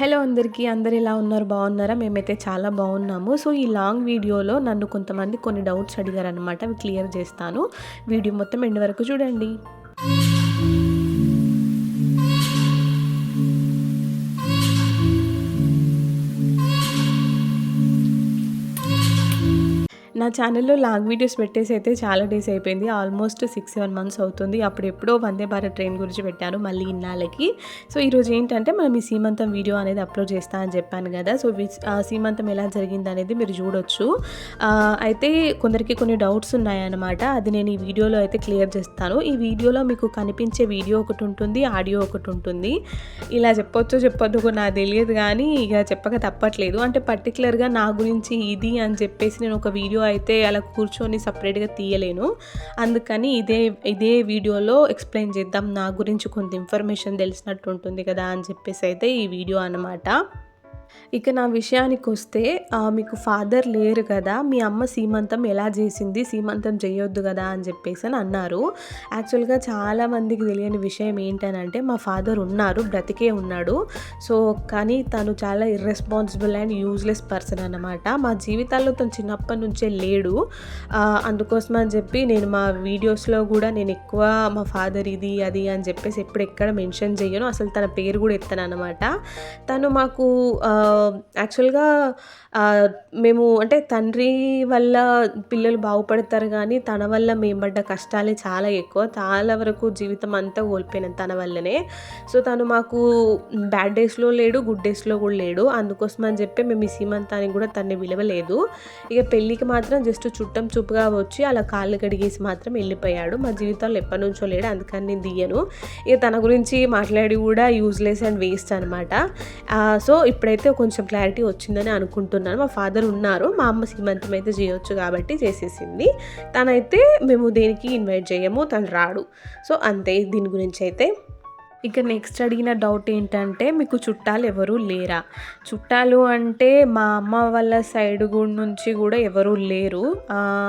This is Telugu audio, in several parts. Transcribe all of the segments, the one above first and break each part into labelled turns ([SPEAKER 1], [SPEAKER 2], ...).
[SPEAKER 1] హలో అందరికీ అందరు ఎలా ఉన్నారు? బాగున్నారా? మేమైతే చాలా బాగున్నాము. సో ఈ లాంగ్ వీడియోలో నన్ను కొంతమంది కొన్ని డౌట్స్ అడిగారనమాట అవి క్లియర్ చేస్తాను. వీడియో మొత్తం ఎండ్ వరకు చూడండి. ఛానల్లో లాంగ్ వీడియోస్ పెట్టేసి అయితే చాలా డేస్ అయిపోయింది. ఆల్మోస్ట్ సిక్స్ సెవెన్ మంత్స్ అవుతుంది. అప్పుడు ఎప్పుడో వందే భారత్ ట్రైన్ గురించి పెట్టాను మళ్ళీ ఇన్నాళ్ళకి. సో ఈరోజు ఏంటంటే మనం ఈ సీమంతం వీడియో అనేది అప్లోడ్ చేస్తా అని చెప్పాను కదా. సో ఆ సీమంతం ఎలా జరిగింది అనేది మీరు చూడొచ్చు. అయితే కొందరికి కొన్ని డౌట్స్ ఉన్నాయన్నమాట. అది నేను ఈ వీడియోలో అయితే క్లియర్ చేస్తాను. ఈ వీడియోలో మీకు కనిపించే వీడియో ఒకటి ఉంటుంది ఆడియో ఒకటి ఉంటుంది. ఇలా చెప్పొచ్చో చెప్పొద్దు నాకు తెలియదు కానీ ఇక చెప్పక తప్పట్లేదు. అంటే పర్టికులర్గా నా గురించి ఇది అని చెప్పేసి నేను ఒక వీడియో అయితే అలా కూర్చొని సపరేట్గా తీయలేను. అందుకని ఇదే ఇదే వీడియోలో ఎక్స్ప్లెయిన్ చేద్దాం. నా గురించి కొంత ఇన్ఫర్మేషన్ తెలిసినట్టు ఉంటుంది కదా అని చెప్పేసి అయితే ఈ వీడియో అన్నమాట. ఇక నా విషయానికి వస్తే మీకు ఫాదర్ లేరు కదా మీ అమ్మ సీమంతం ఎలా చేసింది సీమంతం చేయొద్దు కదా అని చెప్పేసి అని అన్నారు. యాక్చువల్గా చాలామందికి తెలియని విషయం ఏంటనంటే మా ఫాదర్ ఉన్నారు బ్రతికే ఉన్నాడు. సో కానీ తను చాలా ఇర్రెస్పాన్సిబుల్ అండ్ యూజ్లెస్ పర్సన్ అనమాట మా జీవితాల్లో తను చిన్నప్పటి నుంచే లేడు. అందుకోసం అని చెప్పి నేను మా వీడియోస్లో కూడా నేను ఎక్కువ మా ఫాదర్ ఇది అది అని చెప్పేసి ఎప్పుడు ఎక్కడ మెన్షన్ చేయను అసలు తన పేరు కూడా ఎత్తాను అనమాట తను మాకు యాక్చువల్గా మేము అంటే తండ్రి వల్ల పిల్లలు బాగుపడతారు కానీ తన వల్ల మేము పడ్డ కష్టాలే చాలా ఎక్కువ. చాలా వరకు జీవితం అంతా కోల్పోయినాను తన వల్లనే. సో తను మాకు బ్యాడ్ డేస్లో లేడు గుడ్ డేస్లో కూడా లేడు. అందుకోసం అని చెప్పి మేము ఈ సీమంతానికి కూడా తన్ని విలువలేదు ఇక పెళ్ళికి మాత్రం జస్ట్ చుట్టం చూపుగా వచ్చి అలా కాళ్ళు కడిగేసి మాత్రం వెళ్ళిపోయాడు. మా జీవితంలో ఎప్పటి నుంచో లేడు అందుకని నేను దియ్యను ఇక తన గురించి మాట్లాడి కూడా యూజ్లెస్ అండ్ వేస్ట్ అనమాట సో ఇప్పుడైతే కొంచెం క్లారిటీ వచ్చిందని అనుకుంటున్నాను. మా ఫాదర్ ఉన్నారు. మా అమ్మ సీమంతం అయితే చేయొచ్చు కాబట్టి చేసేసింది. తనైతే మేము దేనికి ఇన్వైట్ చేయము తను రాడు. సో అంతే. దీని గురించి అయితే ఇక నెక్స్ట్ అడిగిన డౌట్ ఏంటంటే మీకు చుట్టాలు ఎవరు లేరా? చుట్టాలు అంటే మా అమ్మ వాళ్ళ సైడ్ నుంచి కూడా ఎవరు లేరు.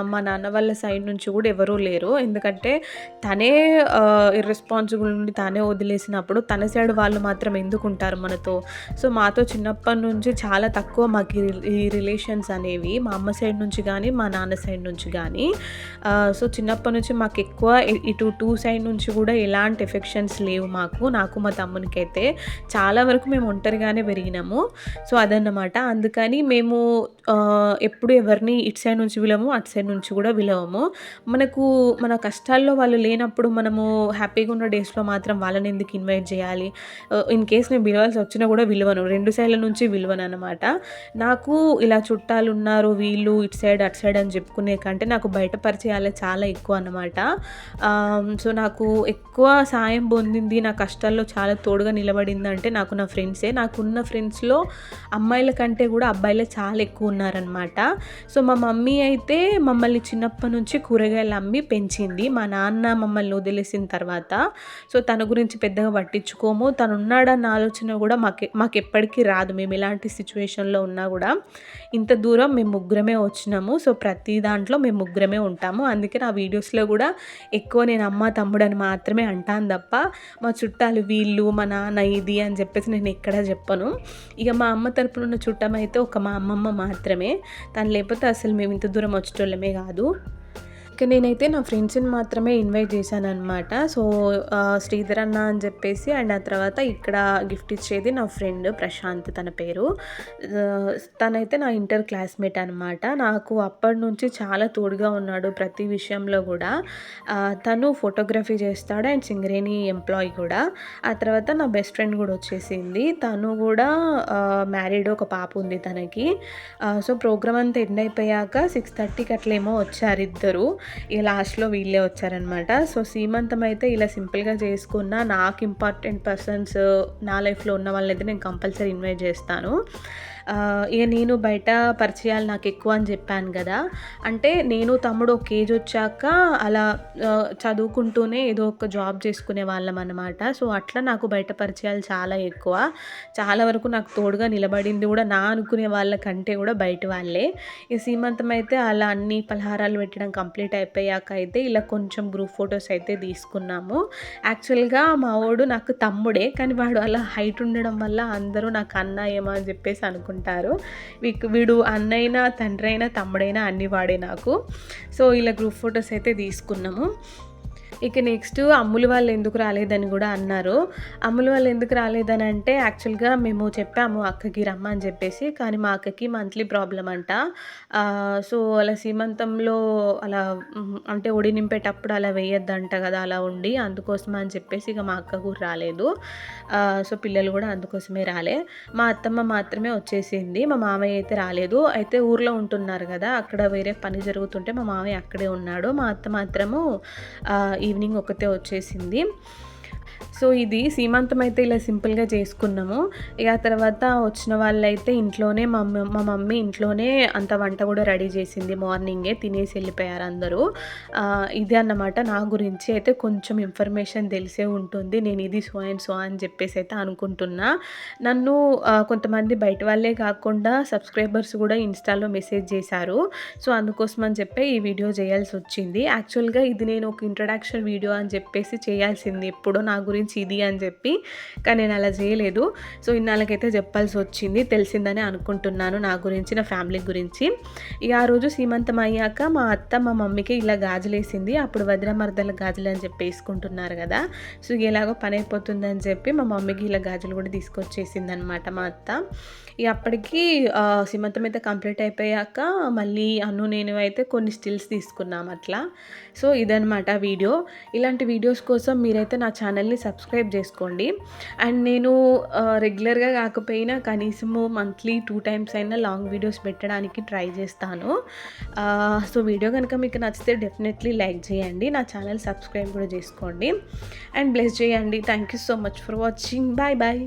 [SPEAKER 1] మా నాన్న వాళ్ళ సైడ్ నుంచి కూడా ఎవరు లేరు. ఎందుకంటే తనే ఇర్రెస్పాన్సిబుల్ నుండి తానే వదిలేసినప్పుడు తన సైడ్ వాళ్ళు మాత్రం ఎందుకు ఉంటారు మనతో? సో మాతో చిన్నప్పటి నుంచి చాలా తక్కువ మాకు ఈ రి- ఈ రిలేషన్స్ అనేవి. మా అమ్మ సైడ్ నుంచి కానీ మా నాన్న సైడ్ నుంచి కానీ సో చిన్నప్పటి నుంచి మాకు ఎక్కువ ఇటు టూ సైడ్ నుంచి కూడా ఎలాంటి ఎఫెక్షన్స్ లేవు మాకు. నాకు మా తమ్మునికైతే చాలా వరకు మేము ఒంటరిగానే పెరిగినాము. సో అదన్నమాట. అందుకని మేము ఎప్పుడు ఎవరిని ఇటు సైడ్ నుంచి విలము అటు సైడ్ నుంచి కూడా విలవము. మనకు మన కష్టాల్లో వాళ్ళు లేనప్పుడు మనము హ్యాపీగా ఉన్న డేస్లో మాత్రం వాళ్ళని ఎందుకు ఇన్వైట్ చేయాలి? ఇన్ కేస్ నేను విలవాల్సి వచ్చినా కూడా విలువను. రెండు సైడ్ల నుంచి విలువను అనమాట నాకు ఇలా చుట్టాలు ఉన్నారు వీళ్ళు ఇటు సైడ్ అటు సైడ్ అని చెప్పుకునే కంటే నాకు బయట పరిచయాలే చాలా ఎక్కువ అనమాట సో నాకు ఎక్కువ సాయం పొందింది నా కష్టాల్లో చాలా తోడుగా నిలబడిందంటే నాకు నా ఫ్రెండ్సే. నాకున్న ఫ్రెండ్స్లో అమ్మాయిల కంటే కూడా అబ్బాయిలే చాలా ఎక్కువ ఉన్నారనమాట సో మా మమ్మీ అయితే మమ్మల్ని చిన్నప్పటి నుంచి కూరగాయలు అమ్మి పెంచింది. మా నాన్న మమ్మల్ని వదిలేసిన తర్వాత. సో తన గురించి పెద్దగా పట్టించుకోము. తను ఉన్నాడన్న ఆలోచన కూడా మాకు మాకు ఎప్పటికీ రాదు. మేము ఇలాంటి సిచ్యువేషన్లో ఉన్నా కూడా ఇంత దూరం మేము ముగ్గురమే వచ్చినాము. సో ప్రతి దాంట్లో మేము ముగ్గురమే ఉంటాము. అందుకే నా వీడియోస్లో కూడా ఎక్కువ నేను అమ్మ తమ్ముడు అని మాత్రమే అంటాను తప్ప మా చుట్టాలు వీళ్ళు మా నాన్న ఇది అని చెప్పేసి నేను ఎక్కడా చెప్పను. ఇక మా అమ్మ తరపున ఉన్న చుట్టం అయితే ఒక మా అమ్మమ్మ మాత్రమే. తను లేకపోతే అసలు మేము ఇంత దూరం వచ్చేటోళ్ళమే కాదు. నేనైతే నా ఫ్రెండ్స్ని మాత్రమే ఇన్వైట్ చేశాను అనమాట సో శ్రీధర్ అన్న అని చెప్పేసి అండ్ ఆ తర్వాత ఇక్కడ గిఫ్ట్ ఇచ్చేది నా ఫ్రెండ్ ప్రశాంత్ తన పేరు. తనైతే నా ఇంటర్ క్లాస్మేట్ అనమాట నాకు అప్పటి నుంచి చాలా తోడుగా ఉన్నాడు ప్రతి విషయంలో కూడా. తను ఫోటోగ్రఫీ చేస్తాడు అండ్ సింగరేణి ఎంప్లాయీ కూడా. ఆ తర్వాత నా బెస్ట్ ఫ్రెండ్ కూడా వచ్చేసింది. తను కూడా మ్యారీడ్ ఒక పాప ఉంది తనకి. సో ప్రోగ్రామ్ అంతా ఎండ్ అయిపోయాక సిక్స్ థర్టీకి అట్లేమో వచ్చారు ఇద్దరు. ఇక లాస్ట్లో వీళ్ళే వచ్చారనమాట. సో సీమంతం అయితే ఇలా సింపుల్గా చేసుకున్న నాకు ఇంపార్టెంట్ పర్సన్స్ నా లైఫ్లో ఉన్న వాళ్ళని అయితే నేను కంపల్సరీ ఇన్వైట్ చేస్తాను. ఇక నేను బయట పరిచయాలు నాకు ఎక్కువ అని చెప్పాను కదా. అంటే నేను తమ్ముడు ఒక ఏజ్ వచ్చాక అలా చదువుకుంటూనే ఏదో ఒక జాబ్ చేసుకునే వాళ్ళం అనమాట సో అట్లా నాకు బయట పరిచయాలు చాలా ఎక్కువ. చాలా వరకు నాకు తోడుగా నిలబడింది కూడా నా అనుకునే వాళ్ళకంటే కూడా బయట వాళ్ళే. ఈ సీమంతం అయితే అలా అన్ని పలహారాలు పెట్టడం కంప్లీట్ అయిపోయాక అయితే ఇలా కొంచెం గ్రూప్ ఫొటోస్ అయితే తీసుకున్నాము. యాక్చువల్గా మా వాడు నాకు తమ్ముడే కానీ వాడు అలా హైట్ ఉండడం వల్ల అందరూ నాకు అన్న ఏమో అని చెప్పేసి అనుకుంటారు. వీక్ వీడు అన్నైనా తండ్రి అయినా తమ్ముడైనా అన్ని వాడే నాకు. సో ఇలా గ్రూప్ ఫొటోస్ అయితే తీసుకున్నాము. ఇక నెక్స్ట్ అమ్ములు వాళ్ళు ఎందుకు రాలేదని కూడా అన్నారు. అమ్ములు వాళ్ళు ఎందుకు రాలేదని అంటే యాక్చువల్గా మేము చెప్పాము అక్కకి రమ్మని చెప్పేసి కానీ మా అక్కకి మంత్లీ ప్రాబ్లం అంట. సో అలా సీమంతంలో అలా అంటే ఒడి నింపేటప్పుడు అలా వేయొద్దంట కదా అలా ఉండి అందుకోసం అని చెప్పేసి ఇక మా అక్క కూడా రాలేదు. సో పిల్లలు కూడా అందుకోసమే రాలే. మా అత్తమ్మ మాత్రమే వచ్చేసింది మా మామయ్య అయితే రాలేదు. అయితే ఊర్లో ఉంటున్నారు కదా అక్కడ వేరే పని జరుగుతుంటే మా మామయ్య అక్కడే ఉన్నాడు. మా అత్త మాత్రము ఈ ఈవినింగ్ ఒకతే వచ్చేసింది. సో ఇది సీమంతం అయితే ఇలా సింపుల్గా చేసుకున్నాము. ఇక తర్వాత వచ్చిన వాళ్ళైతే ఇంట్లోనే మా మా మమ్మీ ఇంట్లోనే అంత వంట కూడా రెడీ చేసింది. మార్నింగే తినేసి వెళ్ళిపోయారు అందరూ. ఇది ఇదే అన్నమాట. నా గురించి అయితే కొంచెం ఇన్ఫర్మేషన్ తెలిసే ఉంటుంది. నేను ఇది సో అండ్ సో అని చెప్పేసి అయితే అనుకుంటున్నా. నన్ను కొంతమంది బయట వాళ్ళే కాకుండా సబ్స్క్రైబర్స్ కూడా ఇన్స్టాలో మెసేజ్ చేశారు. సో అందుకోసం అని చెప్పి ఈ వీడియో చేయాల్సి వచ్చింది. యాక్చువల్గా ఇది నేను ఒక ఇంట్రడక్షన్ వీడియో అని చెప్పేసి చేయాల్సింది ఎప్పుడో నా గురించి ఇది అని చెప్పి కానీ నేను అలా చేయలేదు. సో ఇన్నాళ్ళకైతే చెప్పాల్సి వచ్చింది తెలిసిందని అనుకుంటున్నాను నా గురించి నా ఫ్యామిలీ గురించి. ఇక ఆ రోజు సీమంతం అయ్యాక మా అత్త మా మమ్మీకి ఇలా గాజులు వేసింది అప్పుడు వజ్రమర్దల గాజులు అని చెప్పి వేసుకుంటున్నారు కదా. సో ఎలాగో పని అయిపోతుందని చెప్పి మా మమ్మీకి ఇలా గాజులు కూడా తీసుకొచ్చేసింది అనమాట మా అత్త. ఇక అప్పటికి సీమంతం అయితే కంప్లీట్ అయిపోయాక మళ్ళీ అన్ను నేను అయితే కొన్ని స్టిల్స్ తీసుకున్నాం అట్లా. సో ఇదనమాట వీడియో. ఇలాంటి వీడియోస్ కోసం మీరైతే నా ఛానల్ని సబ్స్క్రైబ్ చేసుకోండి. అండ్ నేను రెగ్యులర్గా కాకపోయినా కనీసము మంత్లీ టూ టైమ్స్ అయినా లాంగ్ వీడియోస్ పెట్టడానికి ట్రై చేస్తాను. సో వీడియో కనుక మీకు నచ్చితే డెఫినెట్లీ లైక్ చేయండి. నా ఛానల్ సబ్స్క్రైబ్ కూడా చేసుకోండి. అండ్ బ్లెస్ చేయండి. Thank you so much for watching. Bye bye.